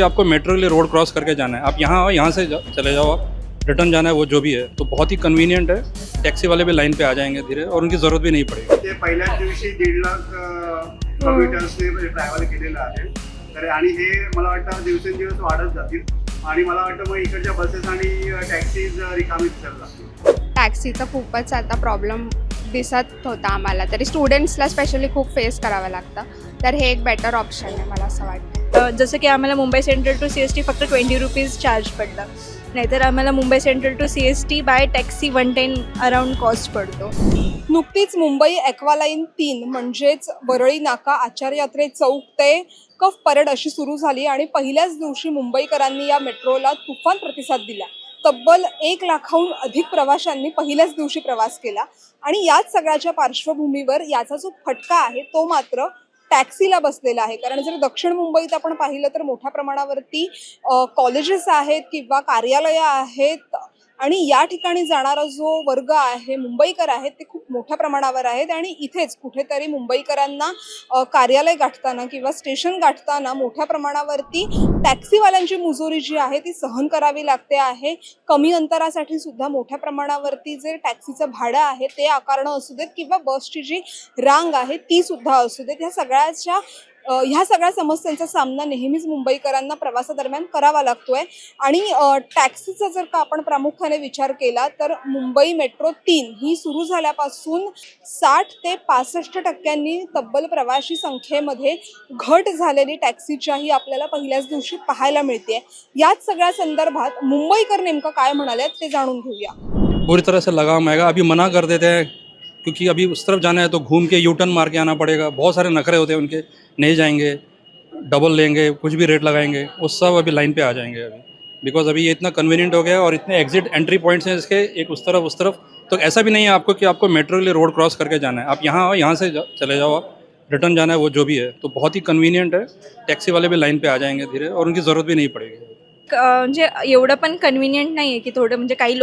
कि आपको मेट्रो के लिए रोड क्रॉस करके जाना है। आप यहाँ आओ यहाँ से जा, चले जाओ आप। रिटर्न जाना है वो जो भी है। तो बहुत ही कन्वीनियंट है। टैक्सी वाले भी लाइन पे आ जाएंगे धीरे। और उनकी ज़रूरत भी नहीं पड़ेगी। ते पहिल्याच दिवशी दीड लाख कम्प्युटर्सने ट्रॅव्हल केलेलं आहे. तर आणि हे मला वाटतं दिवसेंदिवस वाढत जातील. आणि मला वाटतं मग इकडच्या बसेस आणि टॅक्सीज रिकामी दिसायला लागतील टॅक्सीचा खूपच आता प्रॉब्लेम दिसत होता आम्हाला. तरी स्टुडंट्सला स्पेशली खूप फेस करावं लागतं. तर हे एक बेटर ऑप्शन आहे मला असं वाटतं. जसं की आम्हाला Mumbai central to C S T फक्त ट्वेंटी रुपीज चार्ज पडला. नाहीतर आम्हाला Mumbai central to C S T by taxi one ten around cost पडतो. नुकतीच मुंबई ॲक्वालाईन तीन म्हणजेच वरळी नाका आचार्य यात्रे चौक ते कफ परेड अशी सुरू झाली आणि पहिल्याच दिवशी मुंबईकरांनी या मेट्रोला तुफान प्रतिसाद दिला. तब्बल एक लाखाहून अधिक प्रवाशांनी पहिल्याच दिवशी प्रवास केला आणि याच सगळ्याच्या पार्श्वभूमीवर याचा जो फटका आहे तो मात्र टॅक्सीला बसलेला आहे. कारण जर दक्षिण मुंबईत आपण पाहिलं तर मोठ्या प्रमाणावरती कॉलेजेस आहेत किंवा कार्यालयं आहेत आणि या ठिकाणी जाणारा जो वर्ग आहे मुंबईकर आहेत ते खूप मोठ्या प्रमाणावर आहेत आणि इथेच कुठेतरी मुंबईकरांना कार्यालय गाठताना किंवा स्टेशन गाठताना मोठ्या प्रमाणावरती टॅक्सीवाल्यांची मुजोरी जी आहे ती सहन करावी लागते आहे. कमी अंतरासाठी सुद्धा मोठ्या प्रमाणावरती जे टॅक्सीचं भाडं आहे ते आकारणं असू देत किंवा बसची जी रांग आहे ती सुद्धा असू देत. ह्या सगळ्याच्या ह्या सगळ्या समस्यांचा सामना नेहमीच मुंबईकरांना प्रवासादरम्यान करावा लागतोय. आणि टॅक्सीचा जर का आपण प्रामुख्याने विचार केला तर मुंबई मेट्रो तीन ही सुरू झाल्यापासून साठ ते पासष्ट टक्क्यांनी तब्बल प्रवाशी संख्येमध्ये घट झालेली टॅक्सीच्याही आपल्याला पहिल्याच दिवशी पाहायला मिळते याच सगळ्या संदर्भात मुंबईकर नेमकं काय म्हणाले ते जाणून घेऊया. पूरी तरह से लगाम आएगा. अभी मना कर देते हैं क्योंकि अभी उस तरफ़ जाना है तो घूम के यू टर्न मार के आना पड़ेगा। बहुत सारे नखरे होते हैं उनके। नहीं जाएँगे डबल लेंगे, कुछ भी रेट लगाएँगे, वो सब अभी लाइन पे आ जाएँगे अभी। बिकॉज़ अभी ये इतना कन्वीनियंट हो गया और इतने एग्जिट एंट्री पॉइंट्स हैं इसके, एक उस तरफ़ उस तरफ़। तो ऐसा भी नहीं है आपको कि आपको मेट्रो के लिए रोड क्रॉस करके जाना है। आप यहाँ आओ, यहाँ से चले जाओ आप। रिटर्न जाना है, वो जो भी है। तो बहुत ही कन्वीनियंट है। टैक्सी वाले भी लाइन पे आ जाएँगे धीरे, और उनकी ज़रूरत भी नहीं पड़ेगी। क- म्हणजे एवढं पण कन्व्हिनियंट नाही आहे की थोडं, म्हणजे काही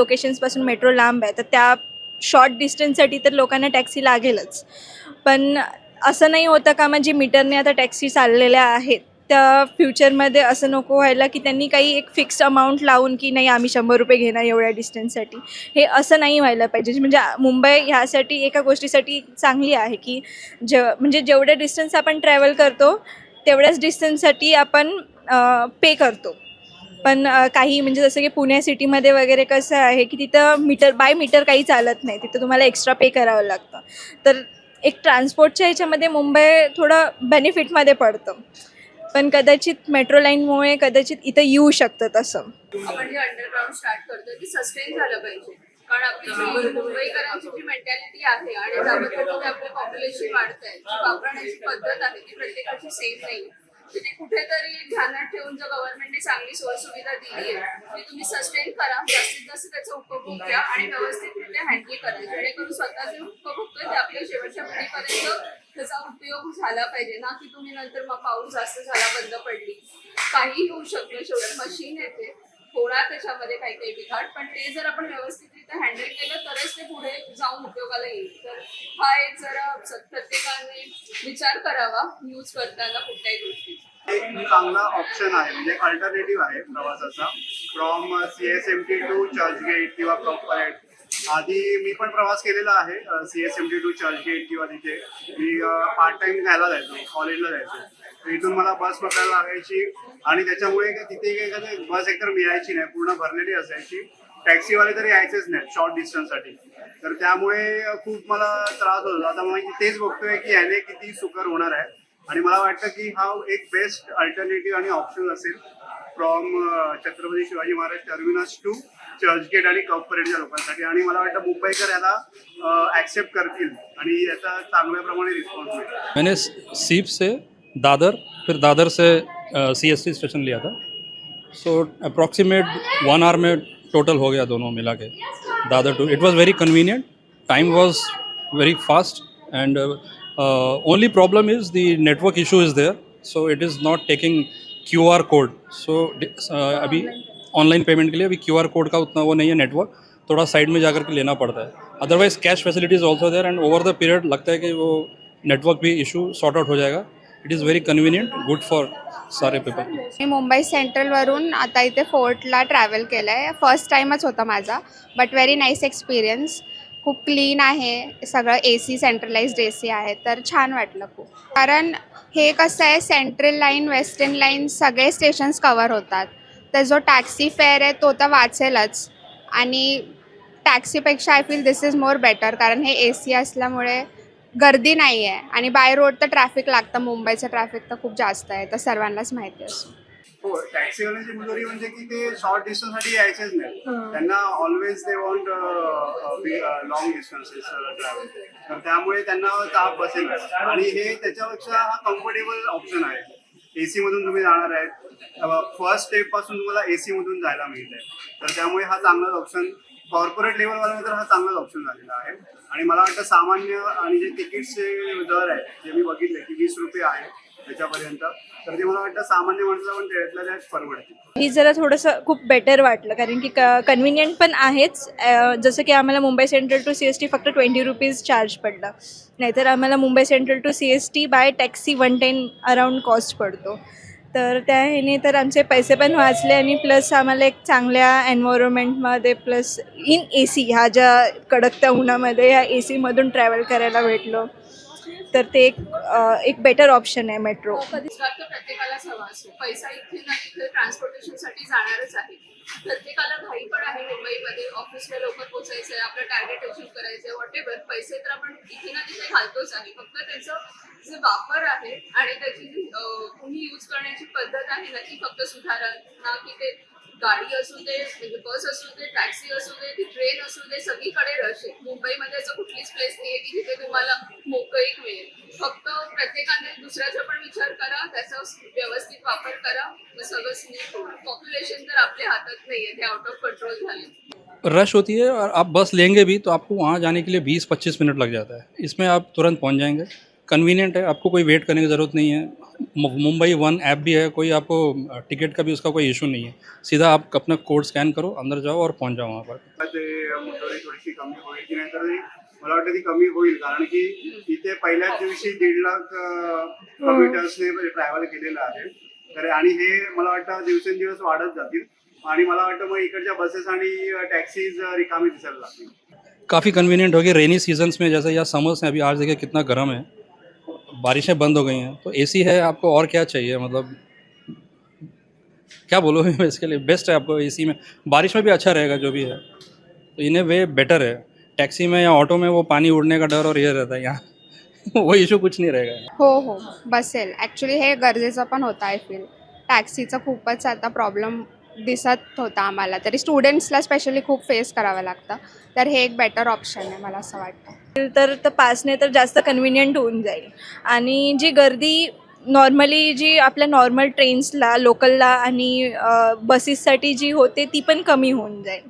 मेट्रो लांब तर त्या शॉर्ट डिस्टन्ससाठी तर लोकांना टॅक्सी लागेलच. पण असं नाही होतं का म्हणजे मीटरने आता टॅक्सी चाललेल्या आहेत त्या फ्युचरमध्ये असं नको व्हायला की त्यांनी काही एक फिक्स्ड अमाऊंट लावून की नाही आम्ही शंभर रुपये घेणार एवढ्या डिस्टन्ससाठी. हे असं नाही व्हायला पाहिजे. म्हणजे मुंबई ह्यासाठी एका गोष्टीसाठी चांगली आहे की जे म्हणजे जेवढ्या डिस्टन्स आपण ट्रॅव्हल करतो तेवढ्याच डिस्टन्ससाठी आपण पे करतो. पण काही म्हणजे जसं की पुणे सिटीमध्ये वगैरे कसं आहे की तिथं मीटर बाय मीटर काही चालत नाही. तिथं तुम्हाला एक्स्ट्रा पे करावं लागतं. तर एक ट्रान्सपोर्टच्या ह्याच्यामध्ये मुंबई थोडं बेनिफिटमध्ये पडतं. पण कदाचित मेट्रो लाईनमुळे कदाचित इथं येऊ शकतं तसं. आपण जे अंडरग्राऊंड स्टार्ट सस्टेन झालं पाहिजे. कारण आपली मुंबईकरांची जी मेंटॅलिटी आहे आणि आपलं पॉप्युलेशन वाढत आहे जी वापरण्याची पद्धत आहे ती प्रत्येकाची सेम नाही. कुठेतरी ध्यानात ठेवून जर गव्हर्नमेंटने चांगली सोय सुविधा दिली आहे म्हणजे तुम्ही सस्टेन करा जास्तीत जास्त त्याचा उपभोग घ्या आणि व्यवस्थितरित्या हँडल करा. जेणेकरून स्वतः जे उपभोग ते आपल्या शेवटच्या पिढीपर्यंत त्याचा उपयोग झाला पाहिजे. ना की तुम्ही नंतर मग पाऊस जास्त झाला बंद पडली. काही होऊ शकतं शेवटी मशीन येते. थोडा त्याच्यामध्ये काही काही बिघाड. पण ते जर आपण व्यवस्थितरित्या हँडल केलं तरच ते पुढे जाऊन उपयोगाला येईल. तर हा एक जरा प्रत्येकाने विचार करावा यूज करताना कुठल्याही गोष्टी एक चांगला ऑप्शन आहे म्हणजे अल्टरनेटिव्ह आहे प्रवासाचा. From C S M T to Churchgate किंवा कॉम्परेट आधी मी पण प्रवास केलेला आहे C S M T to Churchgate किंवा तिथे. मी पार्ट टाइम घ्यायला जायचो कॉलेजला जायचो. इथून मला बस पकडायला लागायची आणि त्याच्यामुळे तिथे काय बस एकतर मिळायची नाही पूर्ण भरलेली असायची. टॅक्सीवाले तर यायचेच नाही शॉर्ट डिस्टन्ससाठी तर त्यामुळे खूप मला त्रास होतो आता मग तेच बघतोय की याने किती सुकर होणार आहे. आणि मला वाटतं की हा एक बेस्ट अल्टरनेटिव्ह आणि ऑप्शन असेल from Chhatrapati Shivaji Maharaj terminus to Churchgate आणि कप लोकांसाठी. आणि मला वाटतं मुंबईकर याला ऍक्सेप्ट करतील आणि याचा चांगल्या प्रमाणे रिस्पॉन्स मिळेल. मैंने सीप से दादर फिर दादर से सी एस टी स्टेशन लिया था. सो अप्रॉक्सीमेट वन आवर में टोटल हो गया दोनों मिला के Dadar to it was very convenient time was very fast and only problem is the network issue is there so it is not taking Q R code so अभी online payment के लिए? अभी Q R code का उतना वो नहीं है network थोड़ा साइड में जाकर के लेना पड़ता है. Otherwise cash facilities also there and over the period लगता है कि वो नेटवर्क भी इशू सॉर्ट आउट हो जाएगा. It is very convenient good for सारे पीपल मी मुंबई सेंट्रलवरून आता इथे फोर्टला ट्रॅव्हल केलं आहे फर्स्ट टाईमच होता माझा बट व्हेरी नाईस एक्सपिरियन्स खूप क्लीन आहे. सगळं A C centralised A C आहे. तर छान वाटलं खूप. कारण हे कसं आहे सेंट्रल लाईन वेस्टर्न लाईन सगळे स्टेशन्स कवर होतात. तर जो टॅक्सी फेअर आहे तो तर वाचेलच. आणि टॅक्सीपेक्षा I feel this is more better कारण हे ए सी असल्यामुळे गर्दी नाही आहे आणि बाय रोड तर ट्रॅफिक लागतं. मुंबईचं ट्रॅफिक तर खूप जास्त आहे. तर सर्वांनाच माहिती असतो. हो टॅक्सीवाल्यांची मुजोरी म्हणजे की ते शॉर्ट डिस्टन्ससाठी यायचेच नाही. त्यांना always they want long distances travel तर त्यामुळे त्यांना ताप बसेल आणि हे त्याच्यापेक्षा हा कम्फर्टेबल ऑप्शन आहे. एसी मधून तुम्ही जाणार आहेत. फर्स्ट स्टेपपासून तुम्हाला एसी मधून जायला मिळत आहे तर त्यामुळे हा चांगलाच ऑप्शन कॉर्पोरेट लेवलवाला तर हा चांगलाच ऑप्शन झालेला आहे. आणि मला वाटतं सामान्य आणि जे तिकीटचे दर आहेत जे मी बघितले की वीस रुपये आहे त्याच्यापर्यंत तर ते मला वाटतं सामान्य माणसाला पण त्यातल्या त्यात परवडते ही जरा थोडंसं खूप बेटर वाटलं कारण की कन्व्हिनियंट पण आहेच. जसं की आम्हाला Mumbai central to C S T फक्त ट्वेंटी रुपीज चार्ज पडला. नाहीतर आम्हाला Mumbai central to C S T by taxi one ten around cost पडतो. तर त्या ह्याने तर आमचे पैसे पण वाचले आणि प्लस आम्हाला एक चांगल्या एन्व्हायरमेंटमध्ये प्लस इन ए सी ह्या ज्या कडकत्या उन्हामध्ये ह्या ए सीमधून ट्रॅव्हल करायला भेटलो. तर ते एक अ, एक बेटर ऑप्शन आहे मेट्रो रोजगार तर प्रत्येकालाच हवा असतो. पैसा इथे ना तिथे ट्रान्सपोर्टेशनसाठी जाणारच आहे. प्रत्येकाला घाई पण आहे. मध्ये ऑफिसला लवकर पोहोचायचं आहे आपलं टार्गेट अचीव्ह करायचं आहे वॉट पैसे तर आपण इथे ना तिथे घालतोच आहे फक्त त्याचं जे वापर आहे आणि त्याची जी कुणी तुम्ही यूज करण्याची पद्धत आहे ना ती फक्त सुधारणा की ते गाडी असू दे म्हणजे बस असू दे टॅक्सी असू दे ती ट्रेन असू दे सगळीकडे रश आहे. मुंबईमध्ये असं कुठलीच प्लेस नाही आहे की जिथे तुम्हाला मोकळीक मिळेल. फक्त प्रत्येकाने दुसऱ्याचा पण विचार करा त्याचा व्यवस्थित वापर करा. मग सगळंच पॉप्युलेशन तर आपल्या हातात नाही आहे ते आउट ऑफ कंट्रोल झाले. रश होती है और आप बस लेंगे भी तो आपको वहाँ जाने के लिए 20-25 मिनट लग जाता है। इसमें आप तुरंत पहुँच जाएँगे। कन्वीनियंट है आपको कोई वेट करने की ज़रूरत नहीं है। मुंबई वन ऐप भी है कोई आपको टिकट का भी उसका कोई इशू नहीं है। सीधा आप अपना कोड स्कैन करो अंदर जाओ और पहुँच जाओ वहाँ पर। ते ती- मला वाटतं ती कमी होईल कारण की इथे पहिल्याच दिवशी दीड लाख कम्प्युटर्सने ट्रॅव्हल केलेलं आहे तर आणि हे मला वाटतं दिवसेंदिवस वाढत जातील। आणि मला वाटतं मग इकडच्या बसेस आणि टॅक्सीज रिकामी दिसायला लागतील. काफ़ी कन्वीनियंट होगी रेनी सीजन्स में जैसे या समर्स में अभी आज देखिए कितना गर्म है। बारिशें बंद हो गई हैं तो एसी है आपको और क्या चाहिए? मतलब क्या बोलो मैं इसके लिए? बेस्ट है आपको एसी में। बारिश में भी अच्छा रहेगा जो भी है। तो इन्हें वे बेटर है। टैक्सी में या ऑटो में वो पानी उड़ने का डर और ये रहता है यहाँ वो इशू कुछ नहीं रहेगा। हो हो। बसेल। ॲक्च्युली हे गरजेचं पण होतं आय फील टॅक्सीचा खूपच आता प्रॉब्लेम दिसत होता आम्हाला. तरी स्टुडंट्सला स्पेशली खूप फेस करावं लागतं. तर हे एक बेटर ऑप्शन आहे मला असं वाटतं. तर तर पासने तर जास्त कन्व्हिनियंट होऊन जाईल. आणि जी गर्दी नॉर्मली जी आपल्या नॉर्मल ट्रेन्सला लोकलला आणि बसेससाठी जी होते ती पण कमी होऊन जाईल.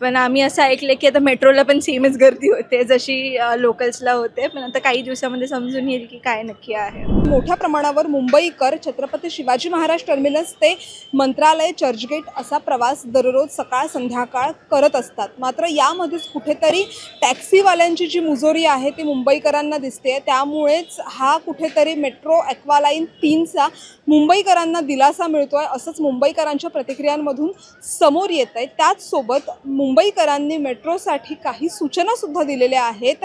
पण आम्ही असं ऐकलं की आता मेट्रोला पण सेमच गर्दी होते जशी लोकल्सला होते. पण आता काही दिवसामध्ये समजून येईल की काय नक्की आहे. मोठ्या प्रमाणावर मुंबईकर छत्रपती शिवाजी महाराज टर्मिनस ते मंत्रालय चर्चगेट असा प्रवास दररोज सकाळ संध्याकाळ करत असतात. मात्र यामध्येच कुठेतरी टॅक्सीवाल्यांची जी मुजोरी आहे ती मुंबईकरांना दिसते. त्यामुळेच हा कुठेतरी मेट्रो ॲक्वालाईन तीनचा मुंबईकरांना दिलासा मिळतो आहे असंच मुंबईकरांच्या प्रतिक्रियांमधून समोर येत आहे त्याचसोबत मुंबईकरांनी मेट्रोसाठी काही सूचनासुद्धा दिलेल्या आहेत.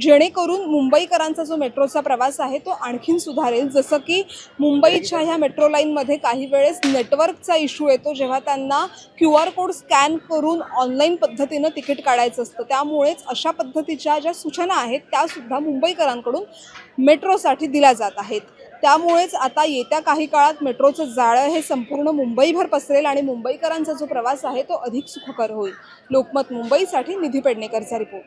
जेणेकरून मुंबईकरांचा जो मेट्रोचा प्रवास आहे तो आणखीन सुधारेल. जसं की मुंबईच्या ह्या मेट्रो लाईनमध्ये काही वेळेस नेटवर्कचा इश्यू येतो जेव्हा त्यांना क्यू आर कोड स्कॅन करून ऑनलाईन पद्धतीनं तिकीट काढायचं असतं. त्यामुळेच अशा पद्धतीच्या ज्या सूचना आहेत त्यासुद्धा मुंबईकरांकडून मेट्रोसाठी दिल्या जात आहेत. त्यामुळेच आता येत्या काही काळात मेट्रोचं जाळं हे संपूर्ण मुंबईभर पसरेल आणि मुंबईकरांचा जो प्रवास आहे तो अधिक सुखकर होईल. लोकमत मुंबईसाठी निधी पेडणेकरचा रिपोर्ट.